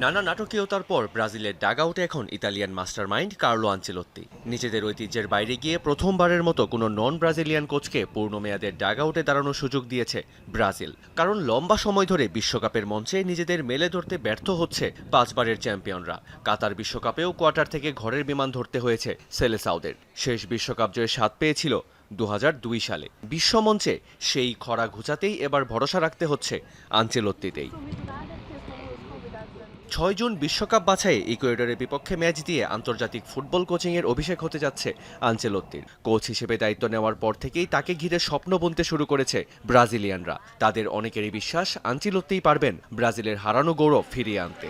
নানা নাটকীয়তার পর ব্রাজিলের ডাগআউটে এখন ইতালিয়ান মাস্টারমাইন্ড কার্লো আঞ্চেলত্তি নিজেদের ঐতিহ্যের বাইরে গিয়ে প্রথমবারের মতো কোনো নন ব্রাজিলিয়ান কোচকে পূর্ণ পূর্ণমেয়াদের ডাগআউটে দাঁড়ানোর সুযোগ দিয়েছে ব্রাজিল। কারণ লম্বা সময় ধরে বিশ্বকাপের মঞ্চে নিজেদের মেলে ধরতে ব্যর্থ হচ্ছে পাঁচবারের চ্যাম্পিয়নরা। কাতার বিশ্বকাপেও কোয়ার্টার থেকে ঘরের বিমান ধরতে হয়েছে সেলেসাউদের। শেষ বিশ্বকাপ জয়ের স্বাদ পেয়েছিল দু হাজার দুই সালে। বিশ্বমঞ্চে সেই খরা ঘুচাতেই এবার ভরসা রাখতে হচ্ছে আঞ্চেলত্তিতেই ছয় জুন বিশ্বকাপ বাছাই ইকুয়েডরের বিপক্ষে ম্যাচ দিয়ে আন্তর্জাতিক ফুটবল কোচিংয়ের অভিষেক হতে যাচ্ছে আঞ্চেলত্তির কোচ হিসেবে দায়িত্ব নেওয়ার পর থেকেই তাকে ঘিরে স্বপ্ন বুনতে শুরু করেছে ব্রাজিলিয়ানরা। তাদের অনেকেরই বিশ্বাস আঞ্চেলত্তিই পারবেন ব্রাজিলের হারানো গৌরব ফিরিয়ে আনতে।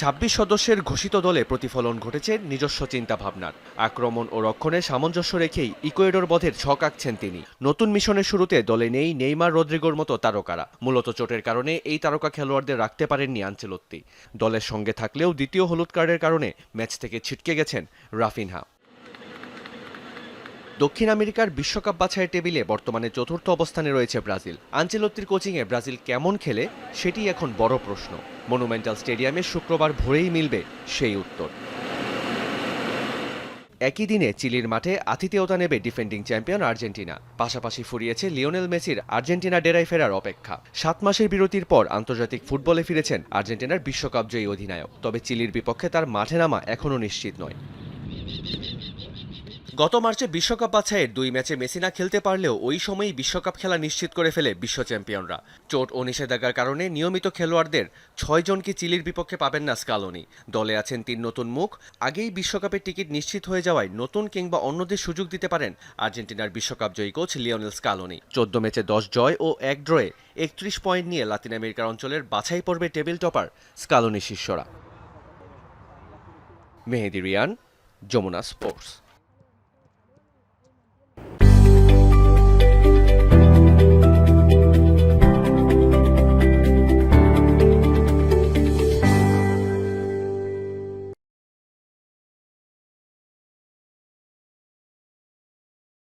ছাব্বিশ সদস্যের ঘোষিত দলে প্রতিফলন ঘটেছে নিজস্ব চিন্তাভাবনার। আক্রমণ ও রক্ষণে সামঞ্জস্য রেখেই ইকুয়েডর বধের ছক আঁকছেন তিনি। নতুন মিশনের শুরুতে দলে নেই নেইমার রদ্রিগোর মতো তারকারা। মূলত চোটের কারণে এই তারকা খেলোয়াড়দের রাখতে পারেননি আঞ্চলত্তি দলের সঙ্গে থাকলেও দ্বিতীয় হলুদ কার্ডের কারণে ম্যাচ থেকে ছিটকে গেছেন রাফিনহা। দক্ষিণ আমেরিকার বিশ্বকাপ বাছাইয়ের টেবিলে বর্তমানে চতুর্থ অবস্থানে রয়েছে ব্রাজিল। আঞ্চেলত্তির কোচিংয়ে ব্রাজিল কেমন খেলে, সেটি এখন বড় প্রশ্ন। মনুমেন্টাল স্টেডিয়ামে শুক্রবার ভোরেই মিলবে সেই উত্তর। একই দিনে চিলির মাঠে আতিথেয়তা নেবে ডিফেন্ডিং চ্যাম্পিয়ন আর্জেন্টিনা। পাশাপাশি ফুরিয়েছে লিওনেল মেসির আর্জেন্টিনা ডেরায় ফেরার অপেক্ষা। সাত মাসের বিরতির পর আন্তর্জাতিক ফুটবলে ফিরেছেন আর্জেন্টিনার বিশ্বকাপ জয়ী অধিনায়ক। তবে চিলির বিপক্ষে তার মাঠে নামা এখনও নিশ্চিত নয়। গত মার্চে বিশ্বকাপ বাছাইয়ের দুই ম্যাচে মেসি না খেলতে পারলেও ওই সময়ই বিশ্বকাপ খেলা নিশ্চিত করে ফেলে বিশ্ব চ্যাম্পিয়নরা। চোট ও নিষেধাজ্ঞার কারণে নিয়মিত খেলোয়াড়দের ছয়জনকে চিলির বিপক্ষে পাবেন না স্কালোনি। দলে আছেন তিন নতুন মুখ, আগেই বিশ্বকাপের টিকিট নিশ্চিত হয়ে যাওয়ায় নতুন কিংবা অন্যদের সুযোগ দিতে পারেন আর্জেন্টিনার বিশ্বকাপ জয়ী কোচ লিওনেল স্কালোনি। চোদ্দ ম্যাচে দশ জয় ও এক ড্রয়ে একত্রিশ পয়েন্ট নিয়ে লাতিন আমেরিকার অঞ্চলের বাছাই পর্বে টেবিল টপার স্কালোনি শিষ্যরা। মেহেদি রিয়ান, যমুনা স্পোর্টস।